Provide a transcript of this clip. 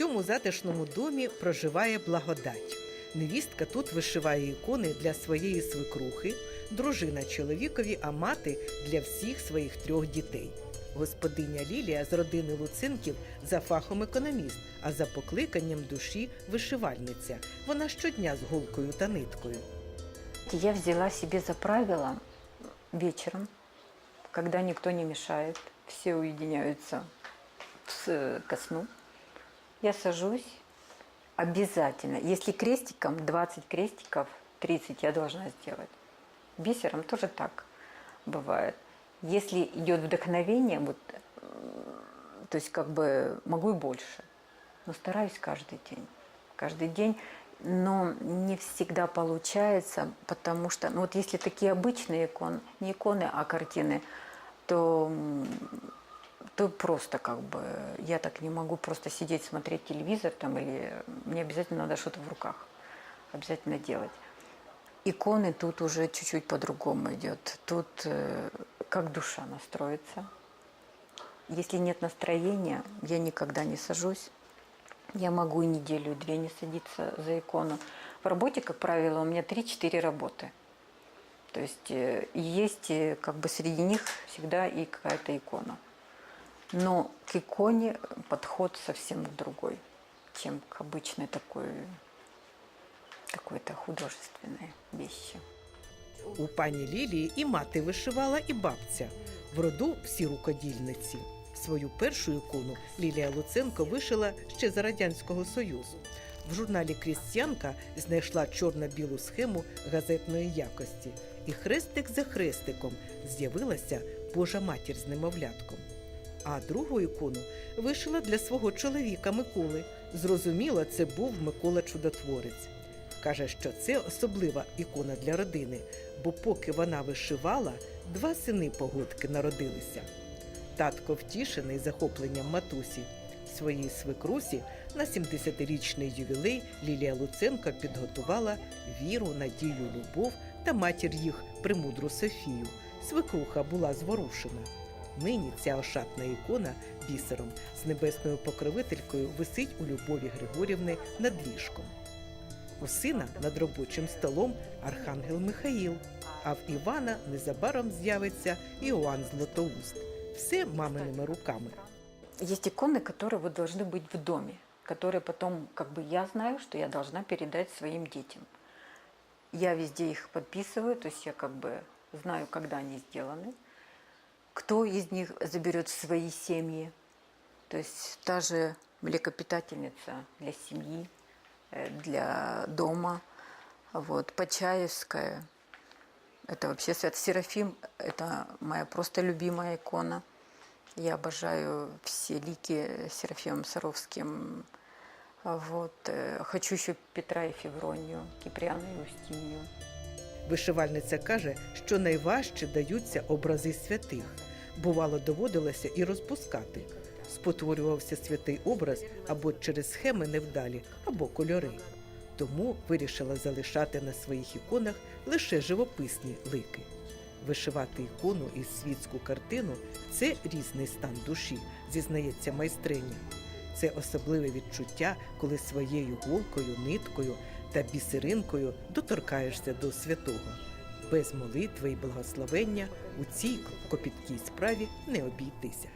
цьому затишному домі проживає благодать. Невістка тут вишиває ікони для своєї свекрухи, дружина чоловікові, а мати для всіх своїх трьох дітей. Господиня Лілія з родини Луцинків за фахом економіст, а за покликанням душі вишивальниця. Вона щодня з голкою та ниткою. Я взяла себе за правило вечером, когда никто не мешает, все уединяются с, ко сну, я сажусь обязательно. Если крестиком, 20 крестиков, 30 я должна сделать. Бисером тоже так бывает. Если идет вдохновение, вот, м, то есть как бы могу и больше, но стараюсь каждый день. Каждый день, но не всегда получается, потому что, ну вот если такие обычные иконы, не иконы, а картины, то, то просто как бы я так не могу просто сидеть, смотреть телевизор там или мне обязательно надо что-то в руках обязательно делать. Иконы тут уже чуть-чуть по-другому идет. Тут э, как душа настроится. Если нет настроения, я никогда не сажусь. Я могу и неделю, и две не садиться за икону. В работе, как правило, у меня 3-4 работы. То есть э, есть э, как бы среди них всегда и какая-то икона. Но к иконе подход совсем другой, чем к обычной такой какой-то художественной вещи. У пані Лілії і мати вишивала, і бабця. В роду всі рукодільниці. Свою першу ікону Лілія Луценко вишила ще за Радянського Союзу. В журналі Крістіанка знайшла чорно-білу схему газетної якості, і хрестик за хрестиком з'явилася Божа матір з немовлятком. А другу ікону вишила для свого чоловіка Миколи. Зрозуміло, це був Микола Чудотворець. Каже, що це особлива ікона для родини, бо поки вона вишивала, два сини погодки народилися. Татко втішений захопленням матусі. Своїй свекрусі на 70-річний ювілей Лілія Луценко підготувала віру, надію, любов та матір їх премудру Софію. Свекруха була зворушена. Нині ця ошатна ікона бісером з небесною покровителькою висить у Любові Григорівни над ліжком. У сина над робочим столом архангел Михаїл, а в Івана незабаром з'явиться Іоанн Златоуст. Все маминими руками. Есть иконы, которые вот должны быть в доме, которые потом, как бы я знаю, что я должна передать своим детям. Я везде их подписываю, то есть я как бы знаю, когда они сделаны, Кто из них заберет свои семьи. То есть та же млекопитательница для семьи, э, для дома, вот, Почаевская, это вообще Свят Серафим, это моя просто любимая икона. Я обожаю все лики Серафимом Саровским. Вот. э, Хочу еще Петра и Февронию, Киприана и Устинью. Вишивальниця каже, що найважче даються образи святих. Бувало, доводилося і розпускати. Спотворювався святий образ або через схеми невдалі, або кольори. Тому вирішила залишати на своїх іконах лише живописні лики. Вишивати ікону і світську картину це різний стан душі, зізнається майстриня. Це особливе відчуття, коли своєю голкою, ниткою та бісеринкою доторкаєшся до святого. Без молитви і благословення у цій копіткій справі не обійтися.